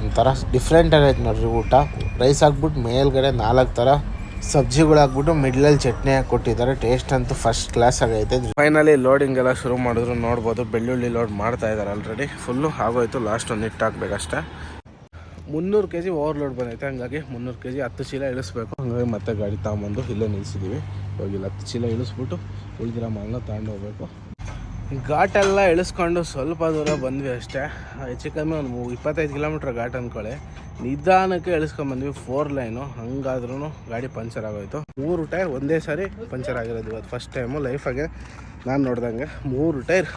ಒಂಥರ ಡಿಫ್ರೆಂಟ್ ಆಗೈತೆ ನೋಡ್ರಿ ಊಟ. ರೈಸ್ ಹಾಕ್ಬಿಟ್ಟು ಮೇಲ್ಗಡೆ ನಾಲ್ಕು ಥರ ಸಬ್ಜಿಗಳು ಹಾಕ್ಬಿಟ್ಟು ಮಿಡ್ಲಲ್ಲಿ ಚಟ್ನಿ ಹಾಕಿ ಕೊಟ್ಟಿದ್ದಾರೆ. ಟೇಸ್ಟ್ ಅಂತೂ ಫಸ್ಟ್ ಕ್ಲಾಸ್ ಆಗೈತೆ. ಫೈನಲಿ ಲೋಡಿಂಗ್ ಎಲ್ಲ ಶುರು ಮಾಡಿದ್ರು. ನೋಡ್ಬೋದು ಬೆಳ್ಳುಳ್ಳಿ ಲೋಡ್ ಮಾಡ್ತಾ ಇದ್ದಾರೆ ಆಲ್ರೆಡಿ ಫುಲ್ಲು ಆಗೋಯ್ತು. ಲಾಸ್ಟ್ ಒಂದು ಹಿಟ್ಟು ಹಾಕ್ಬೇಕಷ್ಟೇ. ಮುನ್ನೂರು ಕೆ ಜಿ ಓವರ್ಲೋಡ್ ಬಂದೈತೆ. ಹಂಗಾಗಿ ಮುನ್ನೂರು ಕೆ ಜಿ ಹತ್ತು ಚೀಲ ಇಳಿಸ್ಬೇಕು. ಹಂಗಾಗಿ ಮತ್ತೆ ಗಾಡಿ ತಗೊಂಬಂದು ಇಲ್ಲೇ ನಿಲ್ಲಿಸಿದ್ದೀವಿ ಇಲ್ಲಿ ಹತ್ತು ಚೀಲ ಇಳಿಸ್ಬಿಟ್ಟು ಉಳಿದಿರೋ ಮಾಲನ್ನ ತಗೊಂಡು ಹೋಗ್ಬೇಕು. ಘಾಟೆಲ್ಲ ಇಳಿಸ್ಕೊಂಡು ಸ್ವಲ್ಪ ದೂರ ಬಂದ್ವಿ ಅಷ್ಟೇ. ಹೆಚ್ಚು ಕಮ್ಮಿ ಒಂದು ಇಪ್ಪತ್ತೈದು ಕಿಲೋಮೀಟ್ರ್ ಘಾಟ್ ಅಂದ್ಕೊಳ್ಳಿ ನಿಧಾನಕ್ಕೆ ಇಳಿಸ್ಕೊಂಬಂದ್ವಿ ಫೋರ್ ಲೈನು ಹಂಗಾದ್ರೂ ಗಾಡಿ ಪಂಚರ್ ಆಗೋಯ್ತು. ಮೂರು ಟೈರ್ ಒಂದೇ ಸಾರಿ ಪಂಚರ್ ಆಗಿರೋದು ಇವತ್ತು. ಫಸ್ಟ್ ಟೈಮು ಲೈಫಾಗೆ ನಾನು ನೋಡ್ದಂಗೆ ಮೂರು ಟೈರ್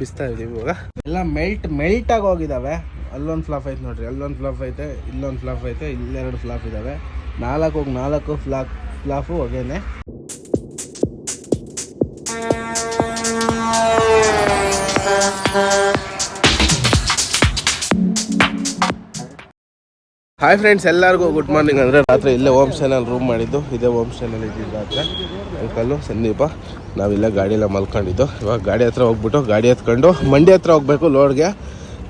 ಬಿಸ್ತಾ ಇದ್ದೀವಿ ಇವಾಗ. ಎಲ್ಲ ಮೆಲ್ಟ್ ಮೆಲ್ಟ್ ಆಗಿ ಹೋಗಿದ್ದಾವೆ ಅಲ್ಲೊಂದು ಫ್ಲಾಪ್ ಐತೆ ನೋಡ್ರಿ, ಅಲ್ಲೊಂದು ಫ್ಲಾಫ್ ಐತೆ ಇಲ್ಲೊಂದು ಫ್ಲಾಪ್ ಐತೆ ಇಲ್ಲೆರಡು ಫ್ಲಾಪ್ ಇದ್ದಾವೆ ನಾಲ್ಕು ಹೋಗಿ ನಾಲ್ಕು ಫ್ಲಾಪ್ ಫ್ಲಾಫು ಹೊಗೆನೆ ಹಾಯ್ ಫ್ರೆಂಡ್ಸ್ ಎಲ್ಲರಿಗೂ ಗುಡ್ ಮಾರ್ನಿಂಗ್ ಅಂದರೆ ರಾತ್ರಿ ಇಲ್ಲೇ ಹೋಮ್ ಸ್ಟೇನಲ್ಲಿ ರೂಮ್ ಮಾಡಿದ್ದು. ಇದೇ ಹೋಮ್ ಸ್ಟೇನಲ್ಲಿ ಇದ್ದಿದ್ದು ರಾತ್ರಿ. ಅಂಕಲ್ಲು ಸಂದೀಪ ನಾವಿಲ್ಲ ಗಾಡಿಯೆಲ್ಲ ಮಲ್ಕೊಂಡಿದ್ದು. ಇವಾಗ ಗಾಡಿ ಹತ್ರ ಹೋಗ್ಬಿಟ್ಟು ಗಾಡಿ ಎತ್ಕೊಂಡು ಮಂಡಿ ಹತ್ರ ಹೋಗ್ಬೇಕು ಲೋಡ್ಗೆ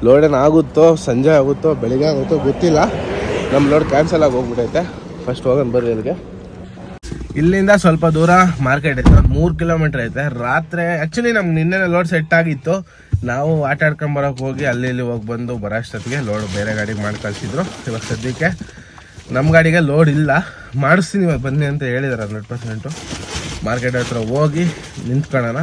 ಲೋಡೇನು ಆಗುತ್ತೋ, ಸಂಜೆ ಆಗುತ್ತೋ, ಬೆಳಿಗ್ಗೆ ಆಗುತ್ತೋ ಗೊತ್ತಿಲ್ಲ. ನಮ್ಮ ಲೋಡ್ ಕ್ಯಾನ್ಸಲ್ ಆಗಿ ಹೋಗ್ಬಿಟ್ಟೈತೆ ಫಸ್ಟ್ ಹೋಗೋಣ ಬರ್ರಿ ಅಲ್ಲಿಗೆ ಇಲ್ಲಿಂದ ಸ್ವಲ್ಪ ದೂರ ಮಾರ್ಕೆಟ್ ಐತೆ. ಒಂದು ಮೂರು ಕಿಲೋಮೀಟ್ರ್ ಐತೆ. ರಾತ್ರಿ ಆ್ಯಕ್ಚುಲಿ ನಮ್ಗೆ ನಿನ್ನೆ ಲೋಡ್ ಸೆಟ್ ಆಗಿತ್ತು. ನಾವು ಆಟ ಆಡ್ಕೊಂಬರಕ್ಕೆ ಹೋಗಿ ಅಲ್ಲಿ ಇಲ್ಲಿ ಹೋಗಿ ಬಂದು ಬರೋ ಅಷ್ಟೊತ್ತಿಗೆ ಲೋಡ್ ಬೇರೆ ಗಾಡಿಗೆ ಮಾಡಿ ಕಳಿಸಿದ್ರು. ಇವಾಗ ಸದ್ಯಕ್ಕೆ ನಮ್ಮ ಗಾಡಿಗೆ ಲೋಡ್ ಇಲ್ಲ. ಮಾಡಿಸ್ತೀನಿ ಇವಾಗ ಬನ್ನಿ ಅಂತ ಹೇಳಿದಾರೆ ಹಂಡ್ರೆಡ್ ಪರ್ಸೆಂಟು ಮಾರ್ಕೆಟ್ ಹತ್ರ ಹೋಗಿ ನಿಂತ್ಕೊಳ್ಳೋಣ.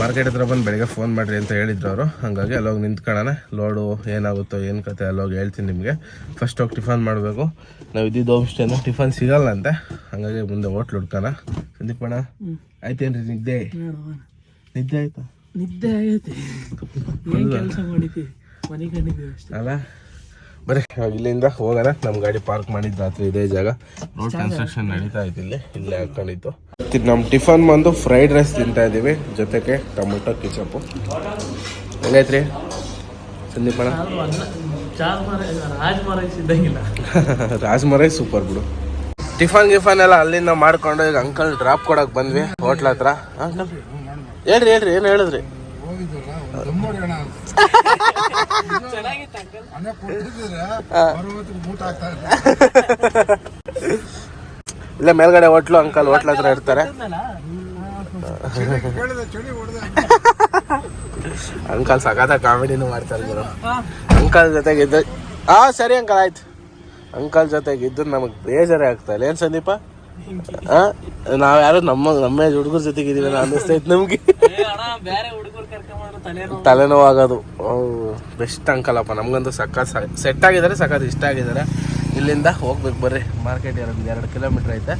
ಮಾರ್ಕೆಟ್ ಹತ್ರ ಬಂದು ಬೆಳಿಗ್ಗೆ ಫೋನ್ ಮಾಡಿರಿ ಅಂತ ಹೇಳಿದ್ರು ಅವರು. ಹಾಗಾಗಿ ಅಲ್ಲೋಗಿ ನಿಂತ್ಕೊಳ್ಳೋಣ. ಲೋಡು ಏನಾಗುತ್ತೋ ಏನು ಕತೆ ಅಲ್ಲೋಗಿ ಹೇಳ್ತೀನಿ ನಿಮಗೆ. ಫಸ್ಟ್ ಹೋಗಿ ಟಿಫನ್ ಮಾಡಬೇಕು. ನಾವು ಇದ್ದಿದ್ದು ಹೋಮ್ಸ್ಟೇನ ಟಿಫನ್ ಸಿಗಲ್ಲ ಅಂತೆ ಹಾಗಾಗಿ ಮುಂದೆ ಹೋಟ್ಲು ಹುಡ್ಕೋಣ. ಸಂದೀಪಣ್ಣ ಆಯ್ತೇನ್ರಿ ನಿದ್ದೆ? ನಿದ್ದೆ ಆಯ್ತಾ? ನಿದ್ದೆ ಆಗೈತಿ. ಏನ್ ಕೆಲಸ ಮನೆ ಕಂಡಿದ್ದೀವಿ ಅಷ್ಟೇ. ಅಲ್ಲ ಬರೀ ಇಲ್ಲಿಂದ ಹೋಗೋಣ. ನಮ್ಮ ಗಾಡಿ ಪಾರ್ಕ್ ಮಾಡಿದ್ದು ರಾತ್ರಿ ಇದೇ ಜಾಗ. ರೋಡ್ ಕನ್ಸ್ಟ್ರಕ್ಷನ್ ನಡೀತಾ ಇತ್ತು ಇಲ್ಲಿ. ಇಲ್ಲೇ ಹಾಕೊಂಡಿತ್ತು. ನಮ್ಮ ಟಿಫನ್ ಬಂದು ಫ್ರೈಡ್ ರೈಸ್ ತಿಂತಾ ಇದ್ದೀವಿ. ಜೊತೆಗೆ ಟೊಮೊಟೊ ಕಿಚಪ್ಪು ಹೆಂಗೈತ್ರಿ ಸಂದೀಪಣ ರಾಜ್ಮರೈ ಸೂಪರ್ ಬಿಡು. ಟಿಫನ್ ಗಿಫನ್ ಎಲ್ಲ ಅಲ್ಲಿಂದ ಮಾಡ್ಕೊಂಡು ಈಗ ಅಂಕಲ್ ಡ್ರಾಪ್ ಕೊಡಕ್ ಬಂದ್ವಿ. ಹೋಟ್ಲ್ ಹತ್ರ. ಹೇಳ್ರಿ ಹೇಳ್ರಿ ಏನು ಹೇಳಿದ್ರಿ? ಇಲ್ಲ. ಮೇಲ್ಗಡೆ ಹೋಟ್ಲು ಅಂಕಲ್ ಹೋಟ್ಲ್ ಹತ್ರ ಇರ್ತಾರೆ. ಅಂಕಲ್ ಸಖತ ಕಾಮಿಡಿನೂ ಮಾಡ್ತಾರೆ ಗುರು. ಅಂಕಲ್ ಜೊತೆಗೆ ಇದ್ದ ಹಾ ಸರಿ ಅಂಕಲ್ ಆಯ್ತು. ಅಂಕಲ್ ಜೊತೆಗೆ ಇದ್ದು ನಮಗೆ ಬೇಜಾರೇ ಆಗ್ತಾ ಇಲ್ಲ. ಏನ್ ಸಂದೀಪ? ನಾವ್ ಯಾರು ನಮ್ಮ ನಮ್ಮ ಹುಡುಗರ ಜೊತೆಗೆ ಇದೀವಿ ಅನ್ನಿಸ್ತೈತೆ ನಮ್ಗೆ. ಬೇರೆ ಹುಡುಗರು ಕರ್ಕೊಂಡ್ರು ತಲೆನೋವು. ತಲೆನೋವು ಆಗೋದು ಬೆಸ್ಟ್ ಅಂಕಲಪ್ಪ. ನಮಗಂತೂ ಸಖತ್ ಸೆಟ್ ಆಗಿದ್ದಾರೆ ಸಖತ್ ಇಷ್ಟ ಆಗಿದ್ದಾರೆ. ಇಲ್ಲಿಂದ ಹೋಗ್ಬೇಕು ಬರ್ರಿ. ಮಾರ್ಕೆಟ್ ಎರಡು ಎರಡು ಕಿಲೋಮೀಟರ್ ಐತೆ.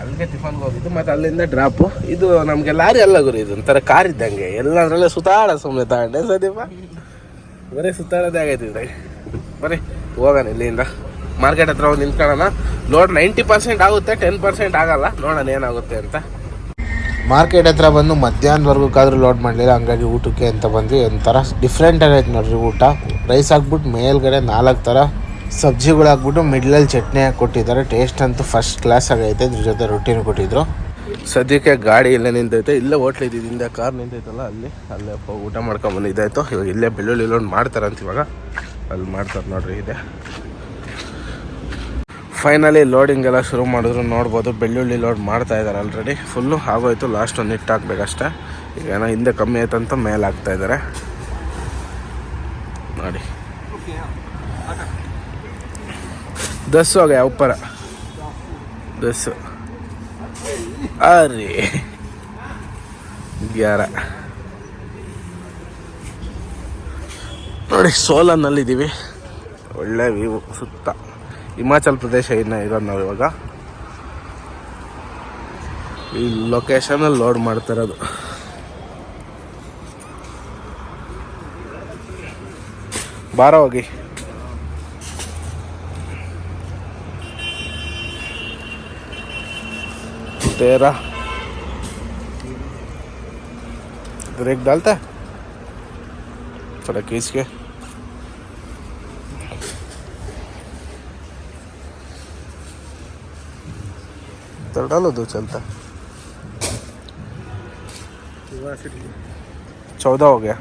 ಅಲ್ಲಿಗೆ ಟಿಫನ್ಗೆ ಹೋಗಿದ್ದು ಮತ್ತೆ ಅಲ್ಲಿಂದ ಡ್ರಾಪು ಇದು ನಮಗೆ ಲಾರಿ ಅಲ್ಲ ಗುರು ಇದು ಒಂಥರ ಕಾರ್ ಇದ್ದಂಗೆ. ಎಲ್ಲದ್ರಲ್ಲೇ ಸುತ್ತಾಡ ಸುಮ್ಮನೆ ತಗೊಂಡೆ. ಸದೀಪ ಬರೀ ಸುತ್ತಾಡೋದೇ ಆಗೈತಿ ಬರೀ ಹೋಗೋಣ ಇಲ್ಲಿಂದ. ಮಾರ್ಕೆಟ್ ಹತ್ರ ಹೋಗಿ ನಿಂತ್ಕೊಳ್ಳೋಣ. ಲೋಡ್ ನೈಂಟಿ ಪರ್ಸೆಂಟ್ ಆಗುತ್ತೆ ಟೆನ್ ಪರ್ಸೆಂಟ್ ಆಗಲ್ಲ. ನೋಡೋಣ ಏನಾಗುತ್ತೆ ಅಂತ. ಮಾರ್ಕೆಟ್ ಹತ್ರ ಬಂದು ಮಧ್ಯಾಹ್ನವರೆಗೂ ಕಾದ್ರೂ ಲೋಡ್ ಮಾಡಲಿಲ್ಲ ಹಂಗಾಗಿ ಊಟಕ್ಕೆ ಅಂತ ಬಂದ್ವಿ. ಒಂಥರ ಡಿಫ್ರೆಂಟ್ ಆಗೈತೆ ನೋಡ್ರಿ ಊಟ. ರೈಸ್ ಹಾಕ್ಬಿಟ್ಟು ಮೇಲ್ಗಡೆ ನಾಲ್ಕು ಥರ ಸಬ್ಜಿಗಳು ಹಾಕ್ಬಿಟ್ಟು ಮಿಡ್ಲಲ್ಲಿ ಚಟ್ನಿ ಹಾಕಿ ಕೊಟ್ಟಿದ್ದಾರೆ. ಟೇಸ್ಟ್ ಅಂತೂ ಫಸ್ಟ್ ಕ್ಲಾಸ್ ಆಗೈತೆ ಇದ್ರ ಜೊತೆ ರೊಟ್ಟಿನ ಕೊಟ್ಟಿದ್ರು. ಸದ್ಯಕ್ಕೆ ಗಾಡಿ ಇಲ್ಲೇ ನಿಂತೈತೆ. ಇಲ್ಲೇ ಹೋಟ್ಲ್ ಹಿಂದೆ ಕಾರ್ ನಿಂತೈತಲ್ಲ ಅಲ್ಲಿ. ಅಲ್ಲೇ ಊಟ ಮಾಡ್ಕೊಂಬಂದು ಇದಾಯ್ತು ಇವಾಗ ಇಲ್ಲೇ ಬೆಳ್ಳುಳ್ಳಿ ಲೋಡ್ ಮಾಡ್ತಾರಂತ ಇವಾಗ. ಅಲ್ಲಿ ಮಾಡ್ತಾರೆ ನೋಡ್ರಿ ಇದೆ. ಫೈನಲಿ ಲೋಡಿಂಗ್ ಎಲ್ಲ ಶುರು ಮಾಡಿದ್ರು. ನೋಡ್ಬೋದು, ಬೆಳ್ಳುಳ್ಳಿ ಲೋಡ್ ಮಾಡ್ತಾ ಇದ್ದಾರೆ ಆಲ್ರೆಡಿ ಫುಲ್ಲು ಆಗೋಯ್ತು ಲಾಸ್ಟ್ ಒಂದು ಹಿಟ್ಟು ಹಾಕ್ಬೇಕಷ್ಟೇ. ಈಗ ಏನೋ ಹಿಂದೆ ಕಮ್ಮಿ ಆಯ್ತಂತ ಮೇಲೆ ಹಾಕ್ತಾ ಇದ್ದಾರೆ. ನೋಡಿ. ದಸ್ ಯಾವ ಪರ ದಸ್ ಅರಿ. ಗ್ಯಾರ. ನೋಡಿ, ಸೋಲನ್ನಲ್ಲಿದ್ದೀವಿ. ಒಳ್ಳೆ ವ್ಯೂ ಸುತ್ತ. ಹಿಮಾಚಲ್ ಪ್ರದೇಶ ಇನ್ನು ಇರೋದು ನಾವು ಇವಾಗ ಈ ಲೊಕೇಶನಲ್ಲಿ ಲೋಡ್ ಮಾಡ್ತಿರೋದು ಬಾರ ಹೋಗಿ तेरा ब्रेक डालता है थोड़ा खींच के तो डालो दो चलता चौदह हो गया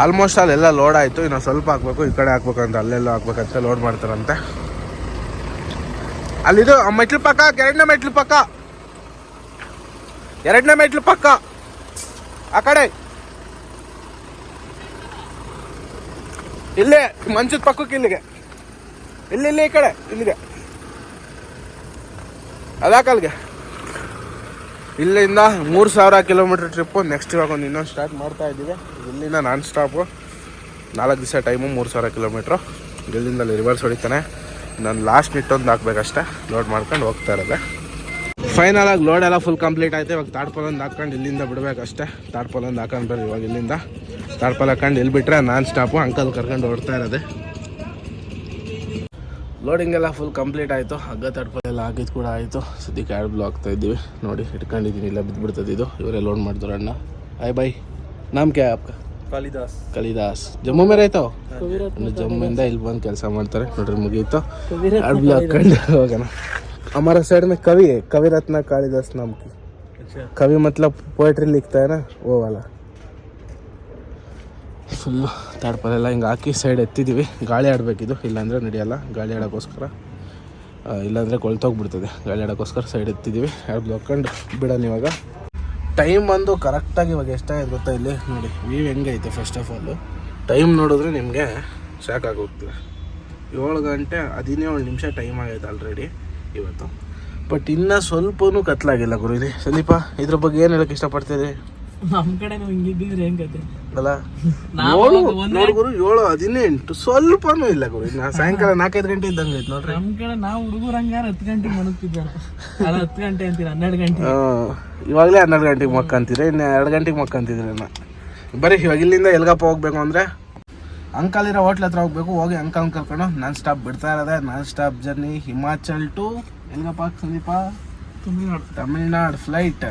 ಆಲ್ಮೋಸ್ಟ್ ಅಲ್ಲೆಲ್ಲ ಲೋಡ್ ಆಯಿತು ಇನ್ನು ಸ್ವಲ್ಪ ಹಾಕ್ಬೇಕು ಈ ಕಡೆ ಹಾಕ್ಬೇಕಂತ ಅಲ್ಲೆಲ್ಲ ಹಾಕ್ಬೇಕಂತ ಲೋಡ್ ಮಾಡ್ತಾರಂತೆ ಅಲ್ಲಿದು ಆ ಮೆಟ್ಲು ಪಕ್ಕ ಎರಡನೇ ಮೆಟ್ಲು ಪಕ್ಕ ಎರಡನೇ ಮೆಟ್ಲು ಪಕ್ಕ ಆ ಕಡೆ ಇಲ್ಲೇ ಮಂಚದ ಪಕ್ಕಕ್ಕೆ ಇಲ್ಲಿಗೆ ಇಲ್ಲಿ ಇಲ್ಲಿ ಈ ಕಡೆ ಇಲ್ಲಿಗೆ ಅದಾಕಲ್ಗೆ ಇಲ್ಲಿಂದ ಮೂರು ಸಾವಿರ ಕಿಲೋಮೀಟ್ರ್ ಟ್ರಿಪ್ಪು ನೆಕ್ಸ್ಟ್ ಇವಾಗ ಒಂದು ಇನ್ನೊಂದು ಸ್ಟಾರ್ಟ್ ಮಾಡ್ತಾ ಇದ್ದೀವಿ. ಇಲ್ಲಿಂದ ನಾನ್ ಸ್ಟಾಪು ನಾಲ್ಕು ದಿವಸ ಟೈಮು ಮೂರು ಸಾವಿರ ಕಿಲೋಮೀಟ್ರು. ಇಲ್ಲಿಂದ ಅಲ್ಲಿ ರಿವರ್ಸ್ ಹೊಡಿತಾನೆ ನಾನು ಲಾಸ್ಟ್ ನಿಟ್ಟೊಂದು ಹಾಕ್ಬೇಕಷ್ಟೇ. ಲೋಡ್ ಮಾಡ್ಕೊಂಡು ಹೋಗ್ತಾ ಇರೋದೆ. ಫೈನಲ್ ಆಗಿ ಲೋಡ್ ಎಲ್ಲ ಫುಲ್ ಕಂಪ್ಲೀಟ್ ಆಯಿತು. ಇವಾಗ ತಾಡ್ಪಲ್ ಒಂದು ಹಾಕೊಂಡು ಇಲ್ಲಿಂದ ಬಿಡಬೇಕಷ್ಟೇ. ತಾಡ್ಪಲ್ ಒಂದು ಹಾಕೊಂಡು ಇವಾಗ ಇಲ್ಲಿಂದ. ತಾಡ್ಪಲ್ ಹಾಕೊಂಡು ಇಲ್ಲಿ ಬಿಟ್ಟರೆ ನಾನ್ ಸ್ಟಾಪು ಅಂಕಲ್ ಕರ್ಕೊಂಡು ಹೊಡ್ತಾ ಇರೋದೆ. ಲೋಡಿಂಗ್ ಎಲ್ಲ ಫುಲ್ ಕಂಪ್ಲೀಟ್ ಆಯಿತು ಹಗ್ಗ ತಡ್ಪಲ್ ಎಲ್ಲ ಹಾಕಿದ್ದು ಕೂಡ ಆಯಿತು ಸದ್ಯಕ್ಕೆ ಎರಡು ಬ್ಲೂ ಆಗ್ತಾ ಇದ್ದೀವಿ ನೋಡಿ ಇಟ್ಕೊಂಡಿದ್ದೀನಿ ಇಲ್ಲ ಬಿದ್ದುಬಿಡ್ತದೆ ಇದು ಇವರೇ ಲೋಡ್ ಮಾಡಿದ್ರು ಅಣ್ಣ ಆಯ್ ಬಾಯ್ ನಾಮ್ ಕ್ಯಾ ಆಪ್ಕ ಕಾಳಿದಾಸ್ ಕಲಿದಾಸ್ ಜಮ್ಮು ಮೇಲೆ ಆಯ್ತಾವ ಕವಿರತ್ನ ಇನ್ನು ಜಮ್ಮಿಂದ ಇಲ್ಲಿ ಬಂದು ಕೆಲಸ ಮಾಡ್ತಾರೆ ನೋಡ್ರಿ ಮುಗೀತು ಕವಿರತ್ನ ಎರಡು ಬ್ಲೂ ಹಾಕೊಂಡು ಹೋಗೋಣ हमारा साइड में कवि है कवि रत्ना कालिदास नाम की अच्छा कवि मतलब पोएट्री लिखता है ना वो वाला ಫುಲ್ಲು ತಾಡ್ಪಲೆಲ್ಲ ಹಿಂಗೆ ಹಾಕಿ ಸೈಡ್ ಎತ್ತಿದ್ದೀವಿ. ಗಾಳಿ ಆಡಬೇಕಿದು. ಇಲ್ಲಾಂದರೆ ನಡೆಯಲ್ಲ. ಗಾಳಿ ಆಡೋಕ್ಕೋಸ್ಕರ ಇಲ್ಲಾಂದರೆ ಕೊಳ್ತೋಗ್ಬಿಡ್ತದೆ ಗಾಳಿ ಆಡೋಕ್ಕೋಸ್ಕರ ಸೈಡ್ ಎತ್ತಿದ್ದೀವಿ. ಅದು ಹಾಕ್ಕೊಂಡು ಬಿಡೋಣ ಇವಾಗ. ಟೈಮ್ ಬಂದು ಕರೆಕ್ಟಾಗಿ ಇವಾಗ ಎಷ್ಟಾಗಿದೆ ಗೊತ್ತಾ ಇಲ್ಲಿ? ನೋಡಿ, ವ್ಯೂ ಹೆಂಗೈತೆ ಫಸ್ಟ್ ಆಫ್ ಆಲು ಟೈಮ್ ನೋಡಿದ್ರೆ ನಿಮಗೆ ಶಾಕ್ ಆಗೋಗ್ತದೆ ಏಳು ಗಂಟೆ ಹದಿನೇಳು ನಿಮಿಷ ಟೈಮ್ ಆಗೈತೆ ಆಲ್ರೆಡಿ ಇವತ್ತು. ಬಟ್ ಇನ್ನೂ ಸ್ವಲ್ಪನೂ ಕತ್ಲಾಗಿಲ್ಲ ಗುರು ಇಲ್ಲಿ. ಸಂದೀಪ, ಇದ್ರ ಬಗ್ಗೆ ಏನು ಹೇಳಕ್ಕೆ ಇಷ್ಟಪಡ್ತಿದ್ರಿ ನಮ್ ಕಡೆ ಹಿಂಗಿದ್ದಿದ್ರೆ ಹೆಂಗತ್ತೆ ಅಲ್ಲ ಏಳು ಗುರು ಏಳು ಹದಿನೆಂಟು ಸ್ವಲ್ಪನೂ ಇಲ್ಲ ಗುರು. ನಾ ಸಾಯಂಕಾಲ ನಾಲ್ಕೈದು ಗಂಟೆ ಇದ್ದಂಗೆ ಐತೆ ನೋಡ್ರಿ. ನಮ್ ಕಡೆ ನಾವು ಹುಡುಗರು ಹಂಗಾರ ಹತ್ತು ಗಂಟೆಗೆ ಮಲಗ್ತಿದ್ದಾರೆ. ಅಲ್ಲ ಹತ್ತು ಗಂಟೆ ಅಂತೀರ? ಹನ್ನೆರಡು ಗಂಟೆ. ಇವಾಗಲೇ ಹನ್ನೆರಡು ಗಂಟೆಗೆ ಮಕ್ಕಂತೀರಿ ಇನ್ನು ಎರಡು ಗಂಟೆಗೆ ಮಕ್ಕಂತಿದ್ರಿ ನಾ ಬರೀ ಇವಾಗ ಇಲ್ಲಿಂದ ಎಲ್ಗಪ್ಪ ಹೋಗ್ಬೇಕು ಅಂದರೆ ಅಂಕಲ್ ಇರೋ ಹೋಟ್ಲ್ ಹತ್ರ ಹೋಗ್ಬೇಕು ಹೋಗಿ ಅಂಕಲ್ ಕರ್ಕೊಂಡು ನಾನ್ ಸ್ಟಾಪ್ ಬಿಡ್ತಾ ಇರೋದೆ non stop journey Himachal to ಎಲ್ಗಪ್ಪ ಸಂದೀಪ. ತಮಿಳ್ನಾಡು. ತಮಿಳ್ನಾಡು ಫ್ಲೈಟ್?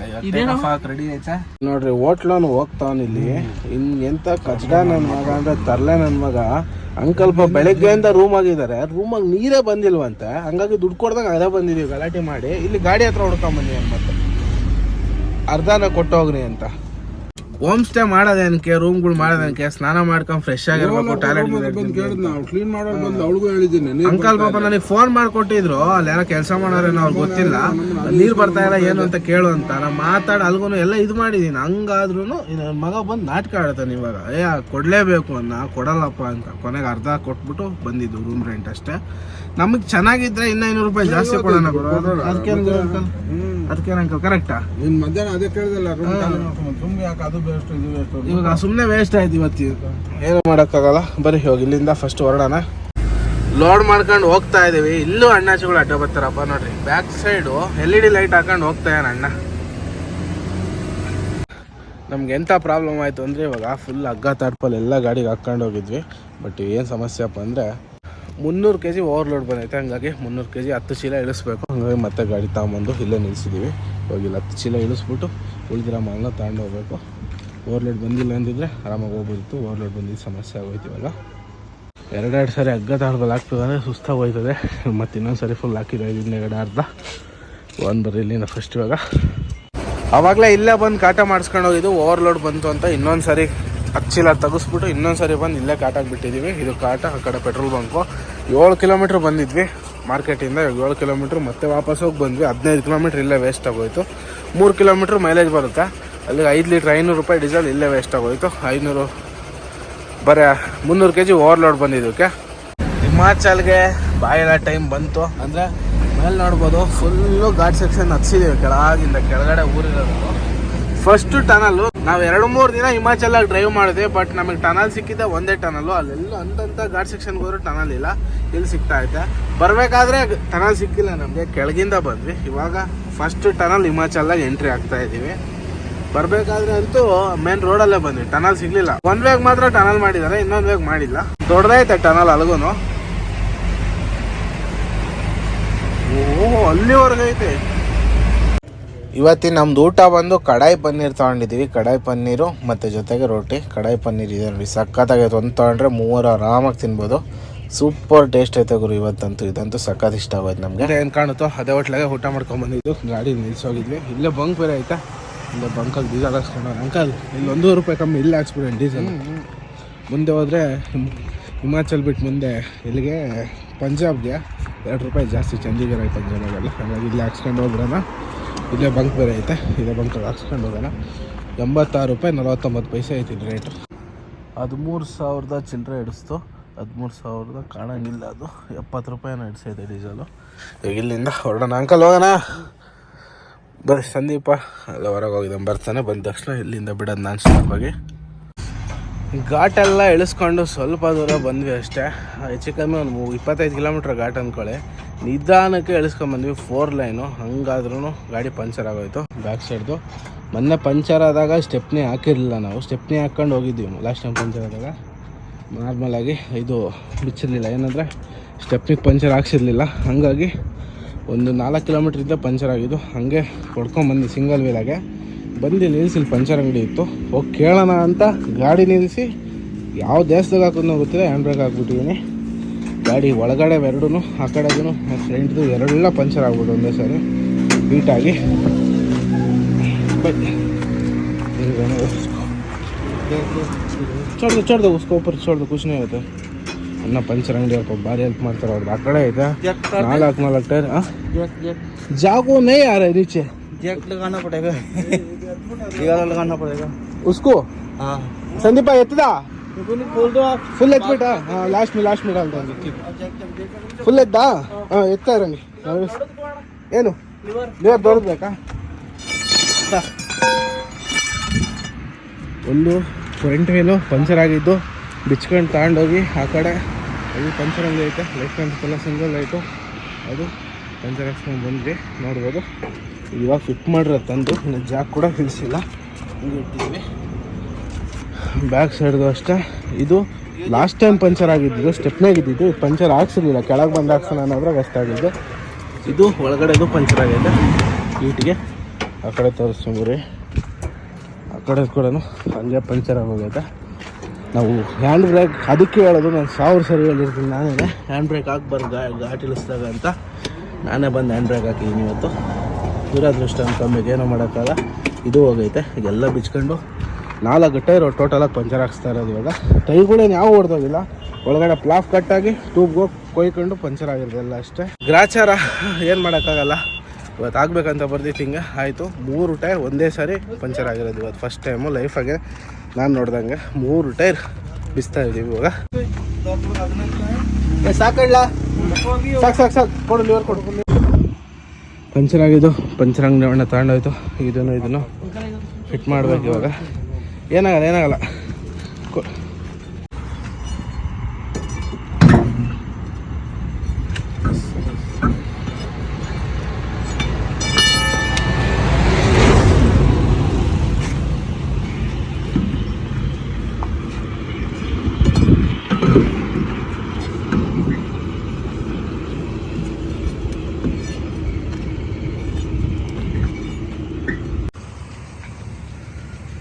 ರೆಡಿ ಆಯ್ತಾ? ನೋಡ್ರಿ ಹೋಟ್ಲನು ಹೋಗ್ತಾವನ್ ಇಲ್ಲಿ. ಇನ್ ಎಂತ ಕಚಡ ನನ್ ಮಗ ಅಂದ್ರೆ ತರ್ಲೆ ನನ್ ಮಗ. ಅಂಕಲ್ಪ ಬೆಳಗ್ಗೆಯಿಂದ ರೂಮ್ ಆಗಿದ್ದಾರೆ ರೂಮಾಗಿ ನೀರೇ ಬಂದಿಲ್ವಂತೆ. ಹಂಗಾಗಿ ದುಡ್ಡು ಕೊಡ್ದಂಗ ಅದೇ ಬಂದಿದೀವಿ ಗಲಾಟೆ ಮಾಡಿ. ಇಲ್ಲಿ ಗಾಡಿ ಹತ್ರ ಹುಡ್ಕೊಂಡ್ ಬಂದಿವಿ ಮತ್ತೆ ಅರ್ಧನ ಕೊಟ್ಟೋಗ್ರಿ ಅಂತ. ಹೋಮ್ ಸ್ಟೇ ಮಾಡೋದೇನಕ್ಕೆ ರೂಮ್ಗಳು ಮಾಡೋದೇನಕ್ಕೆ ಸ್ನಾನ ಮಾಡ್ಕೊಂಡು ಫ್ರೆಶ್ ಆಗಿರ್ಬೇಕು ಟಾಯ್ಲೆಟ್ ಕ್ಲೀನ್ ಮಾಡೋರು ಬಂದು ಅವಳಿಗೂ ಹೇಳಿದ್ದೀನಿ ಅಂಕಲ್ ಪಾಪ ನನಗೆ ಫೋನ್ ಮಾಡ್ಕೊಟ್ಟಿದ್ರು ಅಲ್ಲಿ ಯಾರೋ ಕೆಲಸ ಮಾಡೋರೇನೋ ಅವ್ರಿಗೆ ಗೊತ್ತಿಲ್ಲ. ನೀರು ಬರ್ತಾ ಇಲ್ಲ ಏನು ಅಂತ ಕೇಳು ಅಂತ. ನಾ ಮಾತಾಡಿ ಅಲ್ಗೂ ಎಲ್ಲ ಇದು ಮಾಡಿದೀನಿ. ಹಂಗಾದ್ರೂ ಮಗ ಬಂದು ನಾಟಕ ಆಡ್ತಾನೆ ಇವಾಗ. ಏ ಕೊಡ್ಲೇಬೇಕು ಅನ್ನ ಕೊಡಲ್ಲಪ್ಪ ಅಂತ. ಕೊನೆಗೆ ಅರ್ಧ ಕೊಟ್ಬಿಟ್ಟು ಬಂದಿದ್ದು ರೂಮ್ ರೆಂಟ್ ಅಷ್ಟೇ. ನಮಗೆ ಚೆನ್ನಾಗಿದ್ರೆ ಇನ್ನೂ ಐನೂರು ರೂಪಾಯಿ ಜಾಸ್ತಿ ಕೊಡೋಣ ಅದಕ್ಕೆ ಅದಕ್ಕೆ ನಂಗೆ ಕರೆಕ್ಟಾ ನಿಮ್ಮ ಮಧ್ಯಾಹ್ನ ಅದೇ ಕೇಳಿದಲ್ಲ ಸುಮ್ಮನೆ ಯಾಕೆ ಅದು ವೇಸ್ಟ್ ಇದು ವೇಸ್ಟ್ ಇವಾಗ ಸುಮ್ಮನೆ ವೇಸ್ಟ್ ಆಯ್ತು ಇವತ್ತು ಏನು ಮಾಡೋಕ್ಕಾಗಲ್ಲ? ಬರೀ ಹೋಗಿ ಇಲ್ಲಿಂದ ಫಸ್ಟ್ ಹೊರಡೋಣ. ಲೋಡ್ ಮಾಡ್ಕೊಂಡು ಹೋಗ್ತಾ ಇದೀವಿ. ಇಲ್ಲೂ ಅಣ್ಣಾಚಿಗಳು ಅಡ್ಡ ಬರ್ತಾರಪ್ಪ ನೋಡ್ರಿ. Back side L E D light ಹಾಕೊಂಡು ಹೋಗ್ತಾ ಇದ್ದಾನೆ ಅಣ್ಣ. ನಮ್ಗೆ ಎಂಥ ಪ್ರಾಬ್ಲಮ್ ಆಯಿತು ಅಂದರೆ ಇವಾಗ ಫುಲ್ ಹಗ್ಗ ತಾಡ್ಪಲ್ ಎಲ್ಲ ಗಾಡಿಗೆ ಹಾಕ್ಕೊಂಡು ಹೋಗಿದ್ವಿ. ಬಟ್ ಏನು ಸಮಸ್ಯೆಪ್ಪ ಅಂದರೆ ಮುನ್ನೂರು ಕೆ ಜಿ ಓವರ್ಲೋಡ್ ಬಂದೈತೆ, ಹಂಗಾಗಿ ಮುನ್ನೂರು ಕೆ ಜಿ ಹತ್ತು ಚೀಲ ಇಳಿಸ್ಬೇಕು. ಹಂಗಾಗಿ ಮತ್ತೆ ಗಾಡಿ ತಗೊಂಬಂದು ಇಲ್ಲೇ ನಿಲ್ಲಿಸಿದ್ದೀವಿ ಹೋಗಿಲ್ಲ ಹತ್ತು ಚೀಲ ಇಳಿಸ್ಬಿಟ್ಟು ಉಳಿದಿರೋ ಮಾಲನ್ನ ತಗೊಂಡು ಹೋಗ್ಬೇಕು. ಓವರ್ಲೋಡ್ ಬಂದಿಲ್ಲ ಅಂದಿದ್ರೆ ಆರಾಮಾಗಿ ಹೋಗ್ಬೋದಿತ್ತು. ಓವರ್ಲೋಡ್ ಬಂದಿದ್ದು ಸಮಸ್ಯೆ ಆಗೋಯ್ತು ಇವಾಗ ಎರಡೆರಡು ಸಾರಿ ಹಗ್ಗ ತಾಡ್ಬಲ್ ಹಾಕ್ತದೆ ಅಂದರೆ ಸುಸ್ತಾಗಿ ಹೋಯ್ತದೆ. ಮತ್ತು ಇನ್ನೊಂದು ಸಾರಿ ಫುಲ್ ಹಾಕಿದೆ ಹಿಂದೆಗಡೆ ಅರ್ಧ. ಒಂದು ಬರೀ ಇಲ್ಲಿಂದ ಫಸ್ಟ್ ಇವಾಗ. ಆವಾಗಲೇ ಇಲ್ಲೇ ಬಂದು ಕಾಟ ಮಾಡಿಸ್ಕೊಂಡು ಹೋಗಿದ್ದು. ಓವರ್ಲೋಡ್ ಬಂತು ಅಂತ ಇನ್ನೊಂದು ಸರಿ ಹಚ್ಚಿಲ್ಲ ತೆಗಿಸ್ಬಿಟ್ಟು ಇನ್ನೊಂದು ಸರಿ ಬಂದು ಇಲ್ಲೇ ಕಾಟಾಗಿ ಬಿಟ್ಟಿದ್ದೀವಿ ಇದು ಕಾಟ ಆ ಕಡೆ ಪೆಟ್ರೋಲ್ ಬಂಕು. ಏಳು ಕಿಲೋಮೀಟ್ರ್ ಬಂದಿದ್ವಿ. ಮಾರ್ಕೆಟಿಂದ ಏಳು ಕಿಲೋಮೀಟ್ರ್ ಮತ್ತೆ ವಾಪಸ್ ಹೋಗಿ ಬಂದ್ವಿ. ಹದಿನೈದು ಕಿಲೋಮೀಟ್ರ್ ಇಲ್ಲೇ ವೇಸ್ಟ್ ಆಗೋಯ್ತು. ಮೂರು ಕಿಲೋಮೀಟ್ರ್ ಮೈಲೇಜ್ ಬರುತ್ತೆ. ಅಲ್ಲಿಗೆ ಐದು ಲೀಟ್ರ್ ಐನೂರು ರೂಪಾಯಿ ಡೀಸೆಲ್ ಇಲ್ಲೇ ವೇಸ್ಟ್ ಆಗೋಯ್ತು. ಐನೂರು ಬರೀ ಮುನ್ನೂರು ಕೆ ಜಿ ಓವರ್ಲೋಡ್ ಬಂದಿದ್ದಕ್ಕೆ ಹಿಮಾಚಲ್ಗೆ ಬಾಯೆಲ್ಲ ಟೈಮ್ ಬಂತು. ಅಂದರೆ ಮೇಲೆ ನೋಡ್ಬೋದು ಫುಲ್ಲು ಘಾಟ್ ಸೆಕ್ಷನ್ ಹಚ್ಚಿದ್ದೀವಿ ಕೆಳಗಿಂದ ಕೆಳಗಡೆ ಊರಿರೋದು. ಫಸ್ಟು ಟನಲ್ಲು ನಾವು ಎರಡು ಮೂರು ದಿನ ಹಿಮಾಚಲಾಗಿ ಡ್ರೈವ್ ಮಾಡಿದೆ ಬಟ್ ನಮಗೆ ಟನಲ್ ಸಿಕ್ಕಿದ್ದೆ ಒಂದೇ ಟನಲ್ಲು ಅಲ್ಲೆಲ್ಲ ಅಂತಂತ ಘಾಟ್ ಸೆಕ್ಷನ್ಗೆ ಹೋದ್ರೆ ಟನಲ್ ಇಲ್ಲ. ಇಲ್ಲಿ ಸಿಗ್ತಾ ಐತೆ ಬರಬೇಕಾದ್ರೆ ಟನಲ್ ಸಿಕ್ಕಿಲ್ಲ ನಮಗೆ. ಕೆಳಗಿಂದ ಬಂದ್ವಿ. ಇವಾಗ ಫಸ್ಟ್ ಟನಲ್ ಹಿಮಾಚಲ್ದಾಗ ಎಂಟ್ರಿ ಆಗ್ತಾ ಇದ್ದೀವಿ ಬರಬೇಕಾದ್ರೆ ಅಂತೂ ಮೇನ್ ರೋಡಲ್ಲೇ ಬಂದ್ವಿ. ಟನಲ್ ಸಿಗ್ಲಿಲ್ಲ. ಒಂದು ವೇಗ್ ಮಾತ್ರ ಟನಲ್ ಮಾಡಿದ್ದಾರೆ, ಇನ್ನೊಂದು ವೇಗ್ ಮಾಡಿಲ್ಲ. ದೊಡ್ಡದೈತೆ ಟನಲ್ ಅಲ್ಗೂ ಓ, ಅಲ್ಲಿವರೆಗೂ ಐತೆ. ಇವತ್ತಿನ ನಮ್ದು ಊಟ ಬಂದು ಕಡಾಯಿ ಪನ್ನೀರ್ ತೊಗೊಂಡಿದ್ದೀವಿ. ಕಡಾಯಿ ಪನ್ನೀರು ಮತ್ತು ಜೊತೆಗೆ ರೊಟ್ಟಿ ಕಡಾಯಿ ಪನ್ನೀರ್ ಇದೆ ನೋಡಿ. ಸಖತ್ತಾಗೈತೆ ಒಂದು ತೊಗೊಂಡ್ರೆ ಮೂವರು ಆರಾಮಾಗಿ ತಿನ್ಬೋದು. ಸೂಪರ್ ಟೇಸ್ಟ್ ಐತೆ ಗುರು ಇವತ್ತಂತೂ. ಇದಂತೂ ಸಖತ್ ಇಷ್ಟ ಆಗೋಯ್ತು ನಮಗೆ. ಏನು ಕಾಣುತ್ತೋ ಅದೇ ಹೋಟ್ಲಾಗೆ ಊಟ ಮಾಡ್ಕೊಂಡ್ ಬಂದಿದ್ದು. ಗಾಡಿ ನಿಲ್ಸೋಗಿದ್ವಿ. ಇಲ್ಲೇ ಬಂಕ್ ಬೇರೆ ಆಯ್ತಾ ಇಲ್ಲೇ ಬಂಕಲ್ಲಿ ಡೀಸೆಲ್ ಹಾಕ್ಸ್ಕೊಂಡು ಅಂಕಲ್ ಇಲ್ಲಿ ಒಂದೂವರೆ ರೂಪಾಯಿ ಕಮ್ಮಿ ಇಲ್ಲೇ ಹಾಕ್ಸ್ಬಿಡೋಣ ಡೀಸೆಲ್ ಮುಂದೆ ಹೋದರೆ ಹಿಮಾಚಲ್ ಬಿಟ್ಟು ಮುಂದೆ ಇಲ್ಲಿಗೆ ಪಂಜಾಬ್ಗೆ ಎರಡು ರೂಪಾಯಿ ಜಾಸ್ತಿ ಚಂಡೀಗಢ ಪಂಜಾಬ್ ಹಾಗಾಗಿ ಇಲ್ಲೇ ಹಾಕ್ಸ್ಕೊಂಡು ಹೋಗ್ಬಿಡೋಣ. ಇಲ್ಲೇ ಬಂಕ್ ಬೇರೆ ಐತೆ. ಇಲ್ಲೇ ಬಂಕಲ್ಲಿ ಹಾಕ್ಸ್ಕೊಂಡು ಹೋಗೋಣ. ಎಂಬತ್ತಾರು ರೂಪಾಯಿ ನಲವತ್ತೊಂಬತ್ತು ಪೈಸೆ ಐತಿ ರೇಟು ಹದಿಮೂರು ಸಾವಿರದ ಚಿಲ್ಲರೆ ಹಿಡಿಸ್ತು. ಹದಿಮೂರು ಸಾವಿರದ ಕಾಣಂಗಿಲ್ಲ ಅದು. ಎಪ್ಪತ್ತು ರೂಪಾಯಿನ ಹಿಡಿಸೈತೆ ಡೀಸೆಲು ಈಗ ಇಲ್ಲಿಂದ ಹೊರಡೋಣ. ಅಂಕಲ್ ಹೋಗೋಣ. ಬರ್ರಿ ಸಂದೀಪ. ಅಲ್ಲ, ಹೊರಗೆ ಹೋಗಿದ್ದೆ ಬರ್ತಾನೆ. ಬಂದ ತಕ್ಷಣ ಇಲ್ಲಿಂದ ಬಿಡೋದು ನಾನು ಸ್ಟಾಪಾಗಿ ಘಾಟೆಲ್ಲ ಇಳಿಸ್ಕೊಂಡು ಸ್ವಲ್ಪ ದೂರ ಬಂದ್ವಿ ಅಷ್ಟೇ. ಹೆಚ್ಚು ಕಮ್ಮಿ ಒಂದು ಮೂ- ಇಪ್ಪತ್ತೈದು ಕಿಲೋಮೀಟ್ರ್ ಘಾಟ್ ಅಂದ್ಕೊಳ್ಳಿ. ನಿಧಾನಕ್ಕೆ ಇಳಿಸ್ಕೊಂಬಂದ್ವಿ ಫೋರ್ ಲೈನು ಹಂಗಾದ್ರೂ ಗಾಡಿ ಪಂಚರ್ ಆಗೋಯ್ತು ಬ್ಯಾಕ್ ಸೈಡ್ದು ಮೊನ್ನೆ ಪಂಚರ್ ಆದಾಗ ಸ್ಟೆಪ್ನಿ ಹಾಕಿರಲಿಲ್ಲ ನಾವು. ಸ್ಟೆಪ್ನಿ ಹಾಕ್ಕೊಂಡು ಹೋಗಿದ್ದೀವಿ ಲಾಸ್ಟ್ ಟೈಮ್ ಪಂಚರ್ ಆದಾಗ. ನಾರ್ಮಲಾಗಿ ಇದು ಬಿಚ್ಚಿರಲಿಲ್ಲ. ಏನಂದರೆ ಸ್ಟೆಪ್ನಿಗೆ ಪಂಚರ್ ಹಾಕ್ಸಿರ್ಲಿಲ್ಲ. ಹಾಗಾಗಿ ಒಂದು ನಾಲ್ಕು ಕಿಲೋಮೀಟ್ರಿಂದ ಪಂಚರ್ ಆಗಿದ್ದು ಹಾಗೆ ಹೊಡ್ಕೊಂಬಂದು ಸಿಂಗಲ್ ವೀಲಾಗೆ ಬಂದು ಇಲ್ಲಿ ನಿಲ್ಲಿಸಿ ಪಂಚರ್ ಅಂಗಡಿ ಇತ್ತು. ಹೋಗಿ ಕೇಳೋಣ ಅಂತ ಗಾಡಿ ನಿಲ್ಲಿಸಿ ಯಾವ ದೇಶದಾಗ ಹಾಕೋದು ಗೊತ್ತಿಲ್ಲ ಹ್ಯಾಂಡ್ ಬ್ರೇಕ್ ಹಾಕ್ಬಿಟ್ಟಿದ್ದೀನಿ ಗಾಡಿ ಒಳಗಡೆ ಎರಡೂ ಆ ಕಡೆಗೂ ಫ್ರೆಂಟ್ದು ಎರಡೆಲ್ಲ ಪಂಚರ್ ಆಗ್ಬಿಟ್ಟು ಒಂದೇ ಸಾರಿ. ನೀಟಾಗಿ ಬಟ್ ಚೊಡ್ದು ಚೊಡ್ದು ಸ್ಕೋಪರ್ ಚೊಡ್ದು ಖುಷಿನೇ ಇರುತ್ತೆ. ಅನ್ನ ಪಂಚರ್ ಅಂಗಡಿ ಹಾಕೋ ಭಾರಿ ಹೆಲ್ಪ್ ಮಾಡ್ತಾರೆ ಅವ್ರದ್ದು ಆ ಕಡೆ ಇದೆ. ನಾಲ್ಕು ನಾಲ್ಕು ಟೈರ್ ಜಾಗೋ ನೇ ಯಾರ ರೀಚೆ? नीचे जैक लगाना पड़ेगा ये वाला लगाना पड़ेगा उसको हाँ ಸಂದೀಪ ಎತ್ತದ खोल दो आप ಫುಲ್ ಎತ್ಬಿಟ್ಟ ಹಾಂ ಲಾಸ್ಟ್ ಮಿ ಲಾಸ್ಟ್ ಮಿ ಡಾಲ್ತಾ ಫುಲ್ ಎದ್ದಾ ಹಾಂ ಎತ್ತಾ ಇರಂಗಿ ಏನು ಲಿವರ್ ದೊಡ್ಡಬೇಕಾ ಒಂದು ಫ್ರಂಟ್ ವೀಲು ಪಂಚರ್ ಆಗಿದ್ದು ಬಿಚ್ಕೊಂಡು ತಗೊಂಡೋಗಿ ಆ ಕಡೆ ಅದು ಪಂಚರ್ ಅಂಗಡಿ ಐತೆ ಲೆಫ್ಟ್ ಹ್ಯಾಂಡ್ ಎಲ್ಲ ಸಿಂಗಲ್ ಲೈಟು ಅದು ಪಂಚರ್ ಹಾಕ್ಸ್ಕೊಂಡು ಬಂದ್ವಿ ನೋಡ್ಬೋದು ಇವಾಗ ಫಿಟ್ ಮಾಡಿರೋ ತಂದು, ಇನ್ನು ಜಾಕ್ ಕೂಡ ಇಳಿಸಿಲ್ಲ ಹಿಂಗೆ ಇಟ್ಟಿದ್ವಿ. ಬ್ಯಾಕ್ ಸೈಡ್ದು ಅಷ್ಟೇ. ಇದು ಲಾಸ್ಟ್ ಟೈಮ್ ಪಂಚರ್ ಆಗಿದ್ದು ಸ್ಟೆಪ್ನಾಗಿದ್ದಿದ್ದು ಪಂಚರ್ ಹಾಕ್ಸಿರ್ಲಿಲ್ಲ. ಕೆಳಗೆ ಬಂದು ಹಾಕ್ಸೋಣ ಅನ್ನೋದ್ರಾಗ ಅಷ್ಟಾಗಿದ್ದು ಇದು ಒಳಗಡೆದು ಪಂಚರ್ ಆಗೈತೆ. ಈಟಿಗೆ. ಆ ಕಡೆ ತೋರಿಸ್ಕೊಂಬ್ರಿ ಆ ಕಡೆ ಕೂಡ ಹಂಗೆ ಪಂಚರ್ ಆಗೋಗೈತೆ. ನಾವು ಹ್ಯಾಂಡ್ ಬ್ರೇಕ್ ಅದಕ್ಕೆ ಹೇಳೋದು ನಾನು ಸಾವಿರ ಸರಿ ಹೇಳಿರ್ತೀನಿ ನಾನೇ ಹ್ಯಾಂಡ್ ಬ್ರೇಕ್ ಹಾಕ್ಬಾರ್ದು ಗಾ ಗಾಟಿಲಿಸ್ದಾಗ ಅಂತ. ನಾನೇ ಬಂದು ಹ್ಯಾಂಡ್ ಬ್ರೇಕ್ ಹಾಕಿದ್ದೀನಿ ಇವತ್ತು. ದುರಾದೃಷ್ಟ ಕಮ್ಮಿಗೆ ಏನೋ ಮಾಡೋಕ್ಕಲ್ಲ ಇದು ಹೋಗೈತೆ. ಈಗೆಲ್ಲ ಬಿಚ್ಕೊಂಡು ನಾಲ್ಕು ಟೈರ್ ಟೋಟಲಾಗಿ ಪಂಚರ್ ಹಾಕ್ಸ್ತಾ ಇರೋದು ಇವಾಗ. ಟೈರ್ಗಳೇನು ಯಾವ ಹೊಡೆದೋಗಿಲ್ಲ ಒಳಗಡೆ ಪ್ಲಾಫ್ ಕಟ್ಟಾಗಿ ಟ್ಯೂಬ್ಗೆ ಕೊಯ್ಕೊಂಡು ಪಂಚರ್ ಆಗಿರೋದೆಲ್ಲ ಅಷ್ಟೇ. ಗ್ರಾಚಾರ ಏನು ಮಾಡೋಕ್ಕಾಗಲ್ಲ. ಇವತ್ತು ಆಗಬೇಕಂತ ಬರ್ದಿತ್ತು ಹಿಂಗೆ. ಆಯಿತು. ಮೂರು ಟೈರ್ ಒಂದೇ ಸಾರಿ ಪಂಚರ್ ಆಗಿರೋದು ಇವತ್ತು ಫಸ್ಟ್ ಟೈಮು ಲೈಫಾಗೆ ನಾನು ನೋಡ್ದಂಗೆ ಮೂರು ಟೈರ್ ಬಿಸ್ತಾ ಇದ್ದೀವಿ ಇವಾಗ. ಸಾಕಲ್ಲ ಸಾಕು ಸಾಕು ಸಾಕು. ಕೊಡು ಲಿವರ್ ಕೊಡು. ಪಂಚರ್ ಆಗಿದ್ದು ಪಂಚರ್ ಅಂಗಡಿ ತಗೊಂಡೋಯ್ತು ಇದನ್ನು ಇದನ್ನು ಫಿಟ್ ಮಾಡ್ಬೇಕು ಇವಾಗ. ಏನಾಗಲ್ಲ ಏನಾಗಲ್ಲ.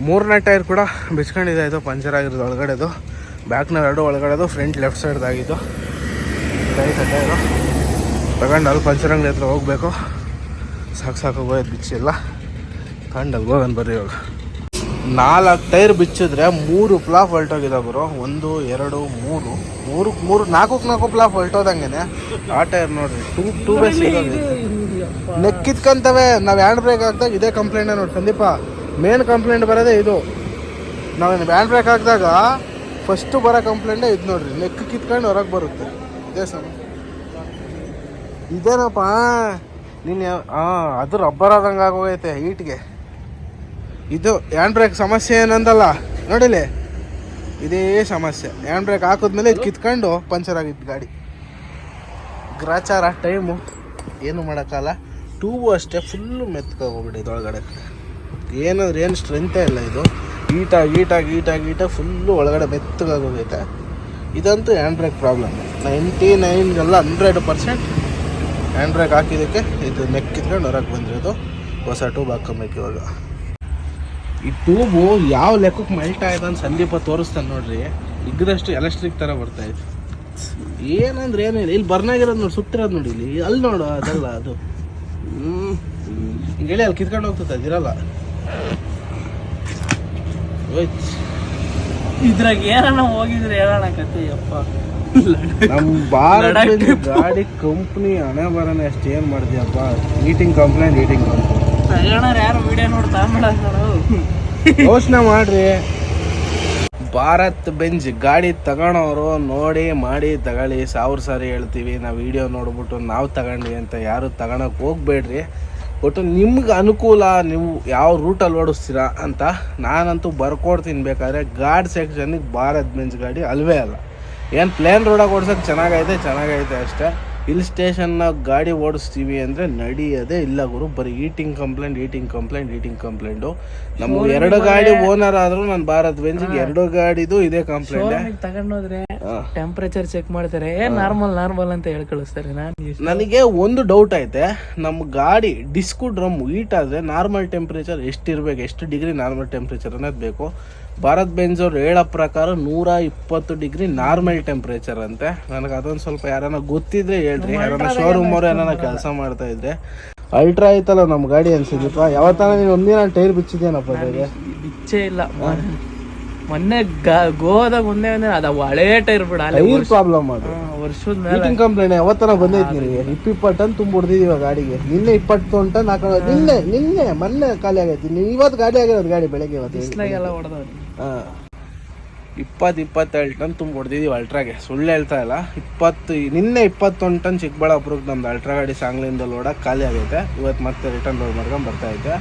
ಮೂರನೇ ಟೈರ್ ಕೂಡ ಬಿಚ್ಕೊಂಡಿದೆ. ಇದು ಪಂಚರ್ ಆಗಿರೋದು ಒಳಗಡೆದು. ಬ್ಯಾಕ್ನ ಎರಡು ಒಳಗಡೆದು ಫ್ರಂಟ್ ಲೆಫ್ಟ್ ಸೈಡ್ದಾಗಿದ್ದು ರೈಟ್ ಟೈರು ತಗೊಂಡು ಅಲ್ಲಿ ಪಂಚರ್ ಅಂಗಡಿ ಹತ್ರ ಹೋಗಬೇಕು. ಸಾಕು ಸಾಕು ಹೋಗೋದು ಬಿಚ್ಚಿಲ್ಲ. ತಗೊಂಡು ಅಲ್ಲಿ ಹೋಗೋಣ ಬರ್ರಿ ಇವಾಗ. ನಾಲ್ಕು ಟೈರ್ ಬಿಚ್ಚಿದ್ರೆ ಮೂರು ಪ್ಲಾಫ್ ಹೊಲ್ಟೋಗಿದೆ ಬರು ಒಂದು ಎರಡು ಮೂರು. ಮೂರು ಮೂರು ನಾಲ್ಕು ನಾಲ್ಕು ಪ್ಲಾಫ್ ಹೊಲ್ಟೋದಂಗೆ ಆ ಟೈರ್ ನೋಡ್ರಿ ಟೂ ಟೂ ಬೇಸ್ ನೆಕ್ಕಿತ್ಕಂತವೆ ನಾವು ಹ್ಯಾಂಡ್ ಬ್ರೇಕ್ ಹಾಕ್ದಾಗ ಇದೇ ಕಂಪ್ಲೇಂಟ್ ನೋಡಿ ಸಂದೀಪ. ಮೇನ್ ಕಂಪ್ಲೇಂಟ್ ಬರೋದೇ ಇದು. ನಾವೇನು ಬ್ಯಾಂಡ್ ಬ್ರೇಕ್ ಹಾಕಿದಾಗ ಫಸ್ಟು ಬರೋ ಕಂಪ್ಲೇಂಟೇ ಇದು ನೋಡ್ರಿ ನೆಕ್ ಕಿತ್ಕೊಂಡು ಹೊರಗೆ ಬರುತ್ತೆ. ಇದೇ ಸಮ. ಇದೇನಪ್ಪ? ನೀನು ಹಾಂ ಅದು ರಬ್ಬರ್ ಆದಂಗೆ ಆಗೋಗೈತೆ ಹೀಟ್ಗೆ ಇದು ಹ್ಯಾಂಡ್ ಬ್ರೇಕ್ ಸಮಸ್ಯೆ ಏನಂದಲ್ಲ ನೋಡಿಲಿ ಇದೇ ಸಮಸ್ಯೆ. ಹ್ಯಾಂಡ್ ಬ್ರೇಕ್ ಹಾಕಿದ್ಮೇಲೆ ಇದು ಕಿತ್ಕೊಂಡು ಪಂಚರ್ ಆಗಿತ್ತು ಗಾಡಿ. ಗ್ರಾಚಾರ ಟೈಮು ಏನು ಮಾಡೋಕ್ಕಲ್ಲ ಟೂಬು ಅಷ್ಟೇ ಫುಲ್ಲು ಮೆತ್ಕೋಗ್ಬಿಟ್ಟು ಒಳಗಡೆ. ಏನಂದ್ರೆ ಏನು ಸ್ಟ್ರೆಂತೇ ಇಲ್ಲ ಇದು. ಈಟಾಗಿ ಈಟಾಗಿ ಈಟಾಗಿ ಈಟಾಗಿ ಫುಲ್ಲು ಒಳಗಡೆ ಮೆತ್ತಗಾಗೋಗೈತೆ ಇದಂತೂ ಹ್ಯಾಂಡ್ ಪ್ರಾಬ್ಲಮ್ ನೈಂಟಿ ನೈನ್ಗೆಲ್ಲ ಹಂಡ್ರೆಡ್ ಪರ್ಸೆಂಟ್ ಹ್ಯಾಂಡ್ ಬ್ರೇಕ್ ಹಾಕಿದ್ದಕ್ಕೆ ಇದು ನೆಕ್ ಕಿತ್ಕೊಂಡು ಹೊರಗೆ ಬಂದಿರೋದು. ಹೊಸ ಟ್ಯೂಬ್ ಹಾಕೊಬೇಕು ಇವಾಗ. ಈ ಟ್ಯೂಬು ಯಾವ ಲೆಕ್ಕಕ್ಕೆ ಮೆಲ್ಟ್ ಆಯ್ತು ಅಂತ ಸಂದೀಪ ತೋರಿಸ್ತಾನೆ ನೋಡ್ರಿ. ಇಗ್ರಷ್ಟು ಎಲೆಕ್ಟ್ರಿಕ್ ಥರ ಬರ್ತಾಯಿತ್ತು ಏನಂದ್ರೆ ಏನಿಲ್ಲ. ಇಲ್ಲಿ ಬರ್ನಾಗಿರೋದು ನೋಡಿ ಸುತ್ತಿರೋದು ನೋಡಿ ಇಲ್ಲಿ. ಅಲ್ಲಿ ನೋಡು ಅದಲ್ಲ ಅದು. ಹ್ಞೂ ಹೇಳಿ ಅಲ್ಲಿ ಕಿತ್ಕೊಂಡು ಹೋಗ್ತದೆ ಅದಿರಲ್ಲ ಇದ್ರಾಗ ಏನಾನ ಹೋಗಿದ್ರೆ ಹೇಳೋಣ ಕತೆ ಯಪ್ಪ. ನಮ್ಮ ಭಾರತ ಗಾಡಿ ಕಂಪ್ನಿ ಹಣೆ ಬರೋಣ ಅಷ್ಟು ಏನು ಮಾಡ್ತೀಯಪ್ಪ ಈಟಿಂಗ್ ಕಂಪ್ಲೇಂಟ್ ಈಟಿಂಗ್ ಕಂಪ್ಲೇಂಟ್ ಯಾರು ವಿಡಿಯೋ ನೋಡಿ ತಾಂಬೇಡ ಯೋಚನೆ ಮಾಡ್ರಿ. ಭಾರತ್ ಬೆಂಜ್ ಗಾಡಿ ತಗೊಳೋರು ನೋಡಿ ಮಾಡಿ ತಗೊಳ್ಳಿ. ಸಾವಿರ ಸಾರಿ ಹೇಳ್ತೀವಿ. ನಾವು ವಿಡಿಯೋ ನೋಡ್ಬಿಟ್ಟು ನಾವು ತಗೊಂಡ್ವಿ ಅಂತ ಯಾರು ತಗೊಳಕ್ ಹೋಗ್ಬೇಡ್ರಿ. ಒಟ್ಟು ನಿಮ್ಗೆ ಅನುಕೂಲ ನೀವು ಯಾವ ರೂಟಲ್ಲಿ ಓಡಿಸ್ತೀರಾ ಅಂತ ನಾನಂತೂ ಬರ್ಕೊಡ್ತೀನಿ ಬೇಕಾದ್ರೆ ಗಾಡ್ ಸೆಕ್ಷನಿಗೆ ಭಾರತ್ ಬೆಂಜ್ ಗಾಡಿ ಅಲ್ವೇ ಅಲ್ಲ. ಏನು ಪ್ಲೇನ್ ರೋಡಾಗಿ ಓಡ್ಸೋಕೆ ಚೆನ್ನಾಗೈತೆ ಚೆನ್ನಾಗೈತೆ ಅಷ್ಟೇ. ಹಿಲ್ ಸ್ಟೇಷನ್ನ ಗಾಡಿ ಓಡಿಸ್ತೀವಿ ಅಂದರೆ ನಡೆಯೋದೇ ಇಲ್ಲ ಗುರು. ಬರೀ eating complaint eating complaint eating complaint ನಮ್ಮ ಎರಡು ಗಾಡಿ ಓನರ್ ಆದರೂ ನಾನು ಭಾರತ್ ಬೆಂಜಿಗೆ ಎರಡು ಗಾಡಿದು ಇದೇ ಕಂಪ್ಲೇಂಟ್ ತಗೊಂಡೋದ್ರೆ ಟೆಂಪರೇಚರ್ ಚೆಕ್ ಮಾಡ್ತಾರೆ. ಏ ನಾರ್ಮಲ್ ನಾರ್ಮಲ್ ಅಂತ ಹೇಳಿ ಕಳಿಸ್ತಾರೆ. ನಾನು ನನಗೆ ಒಂದು ಡೌಟ್ ಐತೆ. ನಮ್ಮ ಗಾಡಿ ಡಿಸ್ಕು ಡ್ರಮ್ ಹೀಟ್ ಆದರೆ ನಾರ್ಮಲ್ ಟೆಂಪ್ರೇಚರ್ ಎಷ್ಟಿರ್ಬೇಕು ಎಷ್ಟು ಡಿಗ್ರಿ ನಾರ್ಮಲ್ ಟೆಂಪ್ರೇಚರ್ ಅನ್ನೋದು ಬೇಕು. ಭಾರತ್ ಬೆಂಜ್ ಅವ್ರು ಹೇಳೋ ಪ್ರಕಾರ ನೂರ ಇಪ್ಪತ್ತು ಡಿಗ್ರಿ ನಾರ್ಮಲ್ ಟೆಂಪ್ರೇಚರ್ ಅಂತೆ. ನನಗೆ ಅದೊಂದು ಸ್ವಲ್ಪ ಯಾರನ್ನ ಗೊತ್ತಿದ್ರೆ ಹೇಳ್ರಿ. ಯಾರನ್ನ ಶೋರೂಮ್ ಅವ್ರು ಏನಾರ ಕೆಲಸ ಮಾಡ್ತಾ ಇದ್ರೆ. ಅಲ್ಟ್ರಾ ಐತಲ್ಲ ನಮ್ಮ ಗಾಡಿ ಅನ್ಸಿದಪ್ಪ ಯಾವತ್ತಾನ ನೀನು ಒಂದಿನ ಟೈರ್ ಬಿಚ್ಚಿದೇನಪ್ಪ ಅದ್ರಾಗೆ ಬಿಚ್ಚೇ ಇಲ್ಲ. ಮೊನ್ನೆ ಗೋದ ಮುಂದೆ ಒಂದೇ ಅದ ಹಳೆ ಟೈರ್ ಬಿಡ ಅಲ್ಲಿ ಟೈರ್ ಪ್ರಾಬ್ಲಮ್ ಅದು. ವರ್ಷದ ಮೇಲೆ. ಮೀಟಿಂಗ್ ಕಂಪ್ಲೇಂಟ್ ಯಾವತ್ತನ ಬಂದೈತಿ ನಿನಗೆ ಇಪ್ಪ ಇಪ್ಪತ್ತು ಟನ್ ತುಂಬ ಹೊಡೆದಿದ್ದೀವ ಗಾಡಿಗೆ. ನಿನ್ನೆ ಇಪ್ಪತ್ತು ಟನ್ ಹಾಕೊಳ್ಳೋ ನಿನ್ನೆ ನಿನ್ನೆ ಮೊನ್ನೆ ಖಾಲಿ ಆಗೈತಿ. ನೀವು ಇವತ್ತು ಗಾಡಿ ಆಗಿರೋದು ಗಾಡಿ ಬೆಳಗ್ಗೆ ಇವತ್ತು. ಬಿಸ್ಲಾಗೆಲ್ಲ ಹೊಡೆದವ್ರಿ. ಹಾಂ. ಇಪ್ಪತ್ತು ಇಪ್ಪತ್ತೇಳು ಟನ್ ತುಂಬ ಹೊಡೆದಿದ್ದೀವಿ ಅಲ್ಟ್ರಾಗೆ. ಸುಳ್ಳು ಹೇಳ್ತಾ ಇಲ್ಲ. ಇಪ್ಪತ್ತು ನಿನ್ನೆ ಇಪ್ಪತ್ತೊಂದು ಟನ್ ಚಿಕ್ಕಬಳ್ಳಾಪುರಕ್ಕೆ ನಮ್ದು ಅಲ್ಟ್ರಾ ಗಾಡಿ ಸಾಂಗ್ಲಿಂದ ಲೋಡಕ್ಕೆ ಖಾಲಿ ಆಗೈತೆ. ಇವತ್ತು ಮತ್ತೆ ರಿಟರ್ನ್ ಲೋಡ್ ಮಾಡ್ಕೊಂಡು ಬರ್ತಾ ಐತೆ.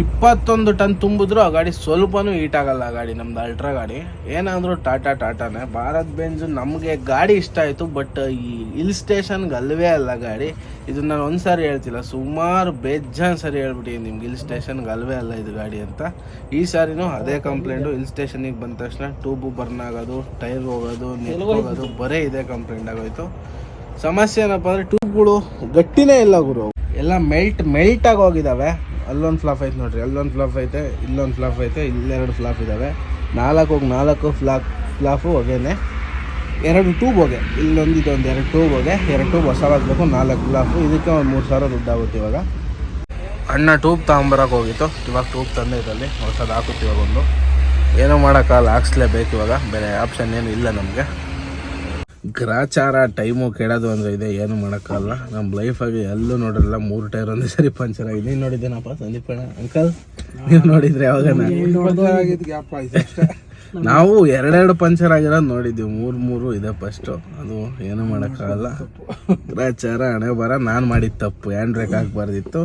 ಇಪ್ಪತ್ತೊಂದು ಟನ್ ತುಂಬಿದ್ರು ಆ ಗಾಡಿ ಸ್ವಲ್ಪನೂ ಹೀಟ್ ಆಗಲ್ಲ ಆ ಗಾಡಿ, ನಮ್ದು ಅಲ್ಟ್ರಾ ಗಾಡಿ. ಏನಾದರೂ ಟಾಟಾ ಟಾಟಾನೇ ಭಾರತ್ ಬೆಂಜ್ ನಮಗೆ ಗಾಡಿ ಇಷ್ಟ ಆಯಿತು ಬಟ್ ಈ ಹಿಲ್ ಸ್ಟೇಷನ್ಗೆ ಅಲ್ವೇ ಅಲ್ಲ ಗಾಡಿ. ಇದು ನಾನು ಒಂದು ಸಾರಿ ಹೇಳ್ತಿಲ್ಲ, ಸುಮಾರು ಬೇಜಾನ್ ಸರಿ ಹೇಳ್ಬಿಟ್ಟಿದ್ದೀನಿ ನಿಮ್ಗೆ ಹಿಲ್ ಸ್ಟೇಷನ್ಗೆ ಅಲ್ವೇ ಅಲ್ಲ ಇದು ಗಾಡಿ ಅಂತ. ಈ ಸಾರಿನೂ ಅದೇ ಕಂಪ್ಲೇಂಟು ಹಿಲ್ ಸ್ಟೇಷನಿಗೆ ಬಂದ ತಕ್ಷಣ ಟ್ಯೂಬು ಬರ್ನ್ ಆಗೋದು ಟೈರ್ ಹೋಗೋದು ಹೋಗೋದು, ಬರೇ ಇದೇ ಕಂಪ್ಲೇಂಟ್ ಆಗೋಯ್ತು. ಸಮಸ್ಯೆ ಏನಪ್ಪ ಅಂದರೆ ಟ್ಯೂಬ್ಗಳು ಗಟ್ಟಿನೇ ಇಲ್ಲ ಗುರು. ಎಲ್ಲ ಮೆಲ್ಟ್ ಮೆಲ್ಟ್ ಆಗಿ ಹೋಗಿದ್ದಾವೆ ಅಲ್ಲೊಂದು ಫ್ಲಾಫ್ ಐತೆ ನೋಡ್ರಿ, ಅಲ್ಲೊಂದು ಫ್ಲಾಫ್ ಐತೆ, ಇಲ್ಲೊಂದು ಫ್ಲಾಫ್ ಐತೆ ಇಲ್ಲೆರಡು ಫ್ಲಾಫ್ ಇದ್ದಾವೆ ನಾಲ್ಕು ಹೋಗಿ ನಾಲ್ಕು ಫ್ಲಾಪ್ ಫ್ಲಾಫು ಹೊಗೆನೆ. ಎರಡು ಟ್ಯೂಬ್ ಹೋಗೆ, ಇಲ್ಲೊಂದು ಇದೊಂದು, ಎರಡು ಟ್ಯೂಬ್ ಹೋಗೆ, ಎರಡು ಟ್ಯೂಬ್ ಹೊಸವಾಗಬೇಕು ನಾಲ್ಕು ಫ್ಲಾಫು ಇದಕ್ಕೆ ಒಂದು ಮೂರು ಸಾವಿರ ದುಡ್ಡು ಆಗುತ್ತೆ ಇವಾಗ. ಅಣ್ಣ ಟ್ಯೂಬ್ ತಗೊಂಬರಕ್ಕೆ ಹೋಗಿತ್ತು. ಇವಾಗ ಟ್ಯೂಬ್ ಇದರಲ್ಲಿ, ಹೊಸದು ಹಾಕುತ್ತೆ ಇವಾಗ ಒಂದು. ಏನೂ ಮಾಡೋಕ್ಕಾಗಲ್ಲ, ಹಾಕ್ಸ್ಲೇಬೇಕು ಇವಾಗ. ಬೇರೆ ಆಪ್ಷನ್ ಏನು ಇಲ್ಲ ನಮಗೆ. ಗ್ರಾಚಾರ ಟೈಮು ಕೇಳೋದು ಅಂದರೆ ಇದೆ ಏನು ಮಾಡೋಕ್ಕಾಗಲ್ಲ. ನಮ್ಮ ಲೈಫಾಗಿ ಎಲ್ಲೂ ನೋಡಿರಲ್ಲ ಮೂರು ಟೈರ್ ಒಂದೇ ಸರಿ ಪಂಚರ್ ಆಗಿದೆ ನೀನು ನೋಡಿದ್ದೇನಪ್ಪ ಸಂದೀಪ್ ಅಣ್ಣ? ಅಂಕಲ್ ನೀವು ನೋಡಿದ್ರೆ ಯಾವಾಗ ಆಗಿದ್ದು ಗ್ಯಾಪ್ ಆಯ್ತು ಅಷ್ಟೇ. ನಾವು ಎರಡೆರಡು ಪಂಚರ್ ಆಗಿರೋದು ನೋಡಿದ್ದೀವಿ ಮೂರು ಮೂರು ಇದೆ ಫಸ್ಟು ಅದು ಏನು ಮಾಡೋಕ್ಕಾಗಲ್ಲ. ಗ್ರಾಚಾರ ಹಣೆ ಬರ ನಾನು ಮಾಡಿದ ತಪ್ಪು. ಹ್ಯಾಂಡ್ ಬ್ರೇಕ್ ಹಾಕ್ಬಾರ್ದಿತ್ತು.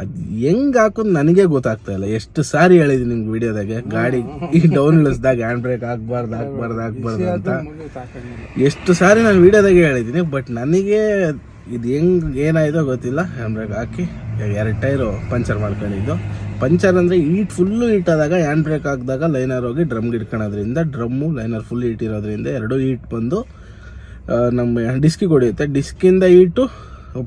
ಅದು ಹೆಂಗ್ ಹಾಕೋದು ನನಗೆ ಗೊತ್ತಾಗ್ತಾ ಇಲ್ಲ. ಎಷ್ಟು ಸಾರಿ ಹೇಳಿದ್ದೀನಿ ನಿಮ್ಗೆ ವಿಡಿಯೋದಾಗೆ? ಗಾಡಿ ಈ ಡೌನ್ ಇಳಿಸ್ದಾಗ ಹ್ಯಾಂಡ್ ಬ್ರೇಕ್ ಹಾಕ್ಬಾರ್ದು ಹಾಕ್ಬಾರ್ದು ಹಾಕ್ಬಾರ್ದು ಅಂತ. ಎಷ್ಟು ಸಾರಿ ನಾನು ವಿಡಿಯೋದಾಗೆ ಹೇಳಿದ್ದೀನಿ ಬಟ್ ನನಗೆ ಇದು ಹೆಂಗೆ ಏನಾಯಿತೋ ಗೊತ್ತಿಲ್ಲ. ಹ್ಯಾಂಡ್ ಬ್ರೇಕ್ ಹಾಕಿ ಎರಡು ಟೈರು ಪಂಚರ್ ಮಾಡ್ಕೊಂಡಿದ್ದು. ಪಂಚರ್ ಅಂದರೆ ಈಟ್ ಫುಲ್ಲು ಈಟಾದಾಗ ಆದಾಗ ಹ್ಯಾಂಡ್ ಬ್ರೇಕ್ ಹಾಕಿದಾಗ ಲೈನರ್ ಹೋಗಿ ಡ್ರಮ್ಗೆ ಇಟ್ಕೊಳೋದ್ರಿಂದ ಡ್ರಮ್ಮು ಲೈನರ್ ಫುಲ್ ಈಟ್ ಇರೋದ್ರಿಂದ ಎರಡು ಈಟ್ ಬಂದು ನಮ್ಮ ಡಿಸ್ಕಿಗೆ ಹೊಡೆಯುತ್ತೆ. ಡಿಸ್ಕಿಂದ ಈಟು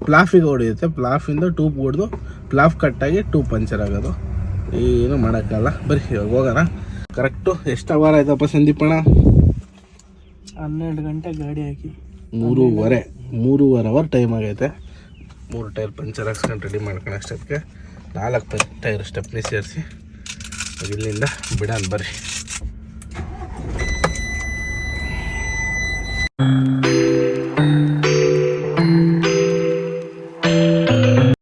ಪ್ಲಾಫಿಗೆ ಹೊಡೆಯುತ್ತೆ. ಪ್ಲಾಫಿಂದ ಟೂಪ್ ಹೊಡೆದು ಪ್ಲಾಫ್ ಕಟ್ಟಾಗಿ ಟೂಬ್ ಪಂಚರ್ ಆಗೋದು. ಏನು ಮಾಡೋಕ್ಕಲ್ಲ ಬರೀ ಇವಾಗ ಹೋಗೋಣ. ಕರೆಕ್ಟು ಎಷ್ಟು ಅವರ್ ಆಯ್ತಪ್ಪ ಸಂದೀಪಣ್ಣ ಹನ್ನೆರಡು ಗಂಟೆ ಗಾಡಿ ಹಾಕಿ. ಮೂರುವರೆ ಮೂರುವರೆ ಅವರ್ ಟೈಮ್ ಆಗೈತೆ. ಮೂರು ಟೈರ್ ಪಂಚರ್ ಹಾಕ್ಸ್ಕೊಂಡು ರೆಡಿ ಮಾಡ್ಕೊಂಡು ಅಷ್ಟೊತ್ತಿಗೆ. ನಾಲ್ಕು ಟೈರ್ ಟೈರ್ ಸ್ಟೆಪ್ನಿ ಸೇರಿಸಿ. ಇಲ್ಲಿಂದ ಬಿಡೋಣ ಬರ್ರಿ.